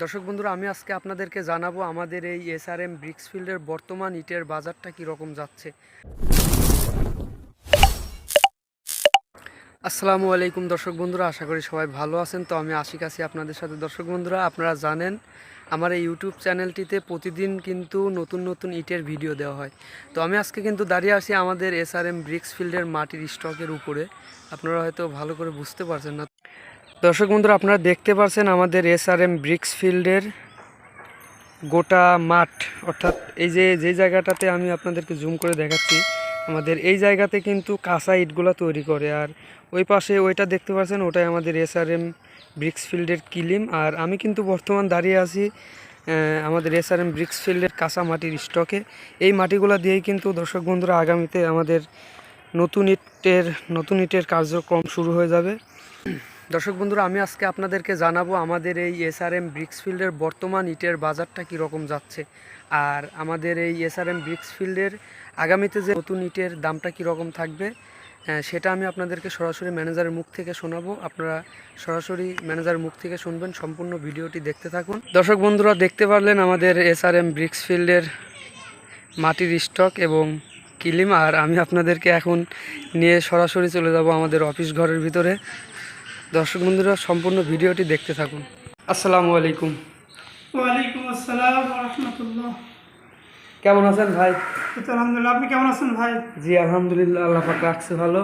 দর্শক বন্ধুরা, আমি আজকে আপনাদেরকে জানাব আমাদের এই এসআরএম ব্রিক্সফিল্ডের বর্তমান ইটের বাজারটা কী রকম যাচ্ছে। আসসালামু আলাইকুম দর্শক বন্ধুরা, আশা করি সবাই ভালো আছেন। তো আমি আশিক আছি আপনাদের সাথে। দর্শক বন্ধুরা, আপনারা জানেন, আমার এই ইউটিউব চ্যানেলটিতে প্রতিদিন কিন্তু নতুন নতুন ইটের ভিডিও দেওয়া হয়। তো আমি আজকে কিন্তু দাঁড়িয়ে আছি আমাদের এসআরএম ব্রিক্সফিল্ডের মাটির স্টকের উপরে। আপনারা হয়তো ভালো করে বুঝতে পারছেন না। দর্শক বন্ধুরা, আপনারা দেখতে পাচ্ছেন আমাদের এস আর এম ব্রিক্স ফিল্ডের গোটা মাঠ। অর্থাৎ এই যে যে জায়গাটাতে আমি আপনাদেরকে জুম করে দেখাচ্ছি, আমাদের এই জায়গাতে কিন্তু কাঁচা ইটগুলো তৈরি করে। আর ওই পাশে ওইটা দেখতে পাচ্ছেন ওটাই আমাদের এসআরএম ব্রিক্স ফিল্ডের কিলিম। আর আমি কিন্তু বর্তমান দাঁড়িয়ে আছি আমাদের এস আর এম ব্রিক্স ফিল্ডের কাঁচা মাটির স্টকে। এই মাটিগুলো দিয়েই কিন্তু দর্শক বন্ধুরা, আগামীতে আমাদের নতুন ইটের নতুন ইটের কার্যক্রম শুরু হয়ে যাবে। দর্শক বন্ধুরা, আমি আজকে আপনাদেরকে জানাব আমাদের এই এসআরএম ব্রিক্সফিল্ডের বর্তমান ইটের বাজারটা কীরকম যাচ্ছে। আর আমাদের এই এসআরএম ব্রিক্সফিল্ডের আগামীতে যে নতুন ইটের দামটা কীরকম থাকবে সেটা আমি আপনাদেরকে সরাসরি ম্যানেজারের মুখ থেকে শোনাবো। আপনারা সরাসরি ম্যানেজারের মুখ থেকে শুনবেন, সম্পূর্ণ ভিডিওটি দেখতে থাকুন। দর্শক বন্ধুরা, দেখতে পারলেন আমাদের এসআরএম ব্রিক্সফিল্ডের মাটির স্টক এবং কিলিম। আর আমি আপনাদেরকে এখন নিয়ে সরাসরি চলে যাব আমাদের অফিস ঘরের ভিতরে। দর্শক বন্ধুরা সম্পূর্ণ ভিডিওটি দেখতে থাকুন। আসসালামু আলাইকুম। ওয়ালাইকুম আসসালাম রহমতুল্লাহ। কেমন আছেন ভাই? আলহামদুলিল্লাহ আপনি কেমন আছেন ভাই? জি আলহামদুলিল্লাহ আল্লাহ পাক রাখছে ভালো।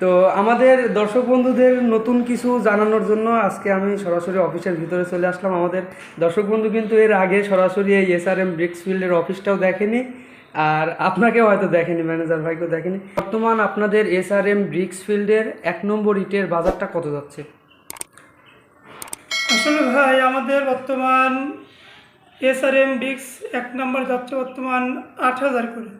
তো আমাদের দর্শক বন্ধুদের নতুন কিছু জানানোর জন্য আজকে আমি সরাসরি অফিসের ভিতরে চলে আসলাম। আমাদের দর্শক বন্ধু কিন্তু এর আগে সরাসরি এই এস আর এসআরএম ব্রিক্সফিল্ডের অফিসটাও দেখেনি। আর আপনাকেও হয়তো দেখেনি ম্যানেজার ভাইকেও দেখেনি। বর্তমান আপনাদের এসআরএম ব্রিক্সফিল্ডের এক নম্বর ইটের বাজারটা কত যাচ্ছে? আসলে ভাই আমাদের বর্তমান এস আর এম বিক্স এক নম্বর যাচ্ছে বর্তমান আট হাজার করে।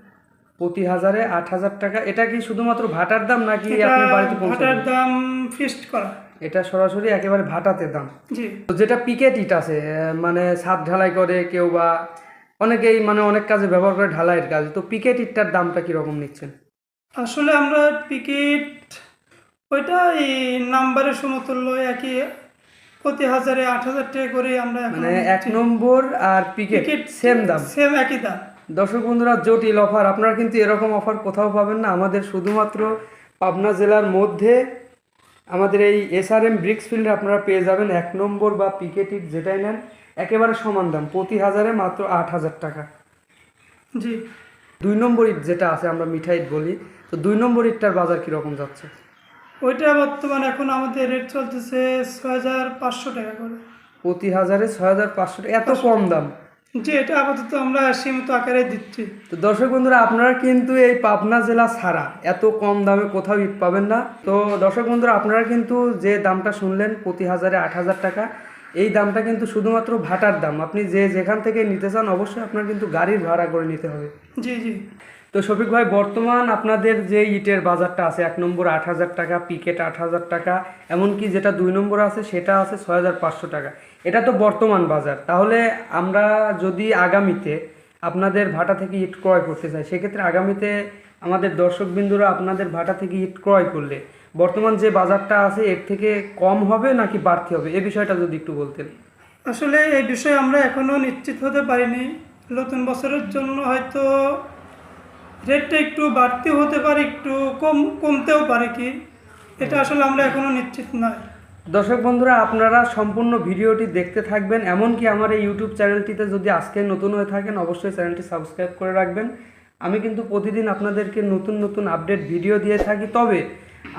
প্রতি হাজারে আট হাজার টাকা। এটা কি শুধুমাত্র ভাটার দাম নাকি আপনি বাড়িতে ভাটার দাম ফিক্সড করা। এটা সরাসরি একেবারে ভাটাতে দাম। জি। তো যেটা পিকেট ইট আছে মানে ছাদ ঢালাই করে কেউ বা অনেকেই মানে অনেক কাজে ব্যবহার করে ঢালাইয়ের কাজে তো পিকেট ইটটার দামটা কীরকম নিচ্ছেন? আসলে আমরা টিকিট ওইটা এই নাম্বারের সমতুল্য একই প্রতি হাজারে আট হাজার টাকা করে আমরা মানে এক নম্বর আর পিকেট সেম দাম? সেম একই দাম। দর্শক বন্ধুরা জটিল অফার আপনারা কিন্তু এরকম অফার কোথাও পাবেন না। আমাদের শুধুমাত্র পাবনা জেলার মধ্যে আমাদের এই এসআরএম ব্রিক্স ফিল্ডে আপনারা পেয়ে যাবেন এক নম্বর বা পিকেট ইট যেটাই নেন। একেবারে সমান দাম প্রতি হাজারে মাত্র আট হাজার টাকা। জি। দুই নম্বর ইট যেটা আছে আমরা মিঠাই ইট বলি তো দুই নম্বর ইটটার বাজার কীরকম যাচ্ছে? ওইটা বর্তমান এখন আমাদের রেট চলতেছে ছয় হাজার পাঁচশো টাকা করে। প্রতি হাজারে ছয় হাজার পাঁচশো টাকা এত কম দাম। জি এটা আপাতত আমরা সীমিত আকারে দিচ্ছি। তো দর্শক বন্ধুরা আপনারা কিন্তু এই পাবনা জেলা ছাড়া এত কম দামে কোথাও ইট পাবেন না। তো দর্শক বন্ধুরা আপনারা কিন্তু যে দামটা শুনলেন প্রতি হাজারে আট হাজার টাকা এই দামটা কিন্তু শুধুমাত্র ভাটার দাম। আপনি যে যেখান থেকে নিতে চান অবশ্যই আপনার কিন্তু গাড়ির ভাড়া করে নিতে হবে। জি জি। তো শফিক ভাই বর্তমান আপনাদের যে ইটের বাজারটা আছে এক নম্বর আট হাজার টাকা পিকেট আট হাজার টাকা এমনকি যেটা দুই নম্বর আছে সেটা আছে ছয় হাজার পাঁচশো টাকা। এটা তো বর্তমান বাজার। তাহলে আমরা যদি আগামীতে আপনাদের ভাটা থেকে ইট ক্রয় করতে চাই সেক্ষেত্রে আগামীতে আমাদের দর্শকবিন্দুরা আপনাদের ভাটা থেকে ইট ক্রয় করলে বর্তমান যে বাজারটা আছে এর থেকে কম হবে নাকি বাড়তি হবে? এ বিষয়টা যদি একটু বলতেন। আসলে এই বিষয়ে আমরা এখনও নিশ্চিত হতে পারিনি। নতুন বছরের জন্য হয়তো রেটটা একটু বাড়তেও হতে পারে একটু কম কমতেও পারে কি? এটা আসলে আমরা এখনও নিশ্চিত নয়। দর্শক বন্ধুরা আপনারা সম্পূর্ণ ভিডিওটি দেখতে থাকবেন এমনকি আমার এই ইউটিউব চ্যানেলটিতে যদি আজকে নতুন হয়ে থাকেন অবশ্যই চ্যানেলটি সাবস্ক্রাইব করে রাখবেন। আমি কিন্তু প্রতিদিন আপনাদেরকে নতুন নতুন আপডেট ভিডিও দিয়ে থাকি। তবে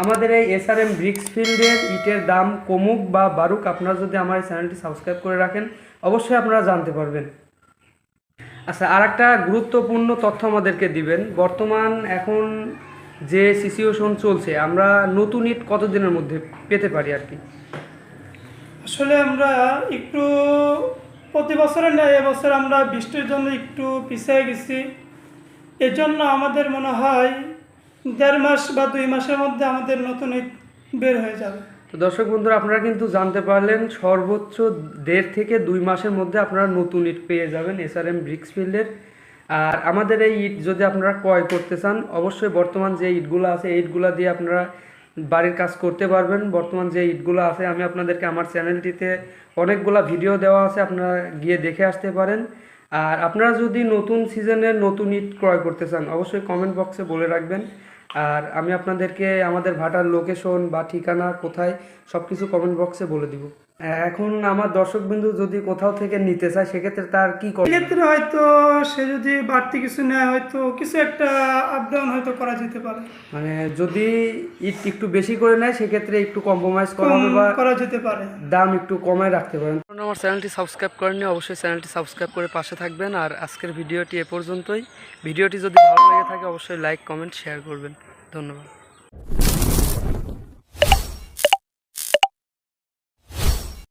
আমাদের এই এসআরএম ব্রিক্স ফিল্ডের ইটের দাম কমুক বা বাড়ুক, আপনারা যদি আমার এই চ্যানেলটি সাবস্ক্রাইব করে রাখেন, অবশ্যই আপনারা জানতে পারবেন। আচ্ছা আর একটা গুরুত্বপূর্ণ তথ্য আমাদেরকে দিবেন। বর্তমান এখন যে সিচুয়েশন চলছে, আমরা নতুন ইট কতদিনের মধ্যে পেতে পারি আর কি? আসলে আমরা একটু প্রতি বছরের ন্যায় এবছর আমরা বৃষ্টির জন্য একটু পিছিয়ে গেছি। এজন্য আমাদের মনে হয় দেড় মাস বা দুই মাসের মধ্যে আমাদের নতুন বের হয়ে যাবে। তো দর্শক বন্ধুরা, আপনারা কিন্তু জানতে পারলেন, সর্বোচ্চ দেড় থেকে দুই মাসের মধ্যে আপনারা নতুন ইট পেয়ে যাবেন এসআরএম ব্রিক্স ফিল্ডের আর আমাদের এই ইট যদি আপনারা ক্রয় করতে চান, অবশ্যই বর্তমান যে ইটগুলো আছে, এই ইটগুলো দিয়ে আপনারা বাড়ির কাজ করতে পারবেন। বর্তমান যে ইটগুলো আছে, আমি আপনাদেরকে আমার চ্যানেলটিতে অনেকগুলা ভিডিও দেওয়া আছে, আপনারা গিয়ে দেখে আসতে পারেন। আর আপনারা যদি নতুন সিজনের নতুন ইট ক্রয় করতে চান, অবশ্যই কমেন্ট বক্সে বলে রাখবেন। আর আমি আপনাদেরকে আমাদের ভাটার লোকেশন বা ঠিকানা কোথায় সব কিছু কমেন্ট বক্সে বলে দিব। এখন আমার দর্শকবিন্দু যদি কোথাও থেকে নিতে চায় সেক্ষেত্রে তার কি করবে এক্ষেত্রে হয়তো সে যদি বাড়তি কিছু নেয় হয়তো কিছু একটা আপ ডাউন হয়তো করা যেতে পারে। মানে যদি ইট একটু বেশি করে নেয় সেক্ষেত্রে একটু কম্প্রোমাইজ করা বা করা যেতে পারে। দাম একটু কমায় রাখতে পারেন। আমার চ্যানেলটি সাবস্ক্রাইব করেননি, অবশ্যই চ্যানেলটি সাবস্ক্রাইব করে পাশে থাকবেন। আর আজকের ভিডিওটি এ পর্যন্তই। ভিডিওটি যদি ভালো লেগে থাকে, অবশ্যই লাইক, কমেন্ট, শেয়ার করবেন। ধন্যবাদ।